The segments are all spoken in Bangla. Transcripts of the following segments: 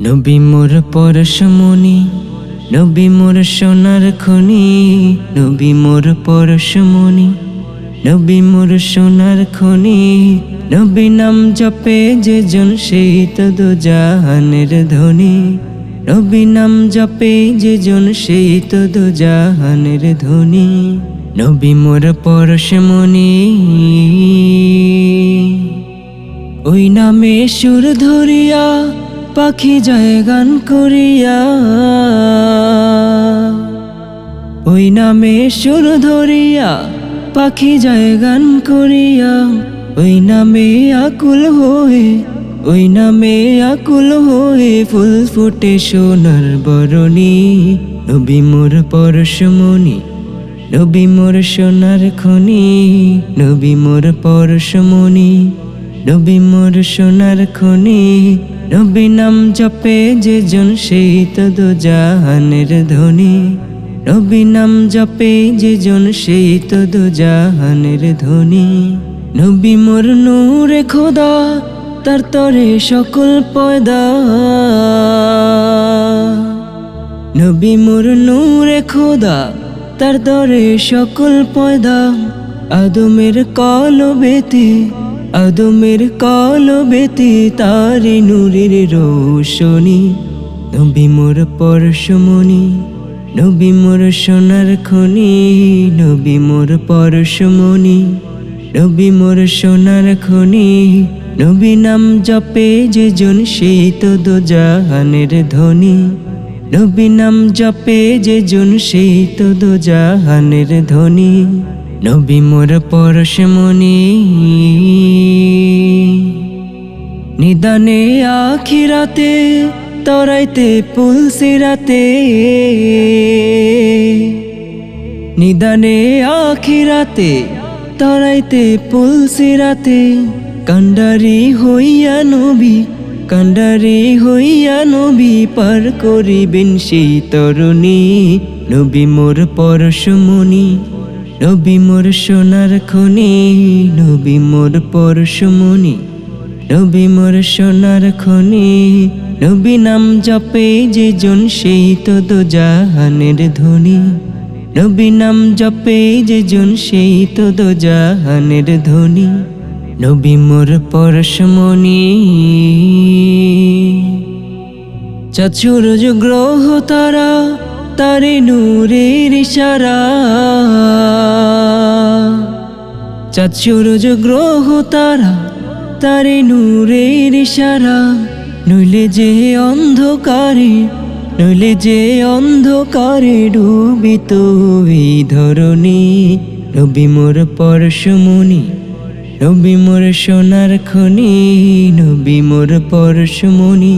নবী মোর পরশমণি নবী মোর সোনার খনি, নবী মোর পরশমণি নবী মোর সোনার খনি, নবী নাম জপে যে জন সেই তো জাহানের ধনী নবী নাম জপে যে জন সেই তো জাহানের ধনী নবী মোর পরশমণি ওই নামে সুর ধরিয়া পাখি যায় গান করিয়া, ওই নামে সুর ধরিয়া পাখি যায় গান করিয়া, ওই নামে আকুল হয়ে, ওই নামে আকুল হয়ে ফুল ফুটে সোনার বরণী। নবী মোর পরশমণি, নবী মোর সোনার খনি। নবী মোর পরশমণি, নবী মোর সোনার খনি। নবী নাম জপে যে জন সেই তো দু জাহানের ধনী নবী নাম জপে যে জন সেই তো দু জাহানের ধনী নবী মোর নূরে খোদা, তার তরে সকল পয়দা। নবী মোর নূরে খোদা, তার দরে সকল পয়দা। আদমের কল বেতে আদমের কল বেতে তারি নূরের রোশনী। নবী মোর পরশমণি, নবী মোর সোনার খনি, নবী মোর পরশমণি, নবী মোর সোনার খনি। নবী নাম জপে যে জন সেই তো জাহানের ধনী। নবী নাম জপে যে জন সেই তো জাহানের ধনী। নবী মোর পরশমণি নিদানে আখিরাতে, তরাইতে, পুলসিরাতে। নিদানে আখিরাতে, তরাইতে, পুলসিরাতে। কান্ডারি হইয়া নবী কান্ডারি হইয়া নবী পার করিবেন সেই তরুণী। নবী মোর পরশমণি নবী মোর সোনার খনি, নবী মোর পরশমণি। নবী মোর সোনার খনি, নবী নাম জপে যে জন সেই তো জাহানের ধনী। নবী নাম জপে যে জন সেই তো জাহানের ধনী। নবী মোর পরশমণি। চচুরজ গ্রহ তারা তারে নূরের ইশারা। চচুরজ গ্রহ তারা তারে নূরের ইশারা। নইলে যে অন্ধকারে, নইলে যে অন্ধকারে ডুবিত এই ধরনী নবী মোর পরশমণি নবী মোর সোনার খনি। নবী মোর পরশমণি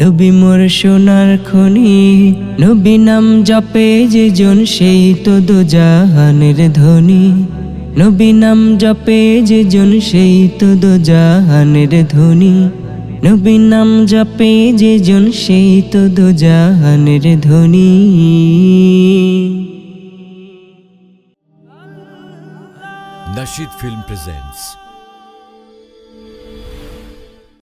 নবী মোর সোনার খনি, নবী নাম জপে যে জন সেই তো দো জাহানের ধনী। নবী নাম জপে যে জন সেই তো দো জাহানের ধনী। নবী নাম জপে যে জন সেই তো দো জাহানের ধনী। Nashid Film presents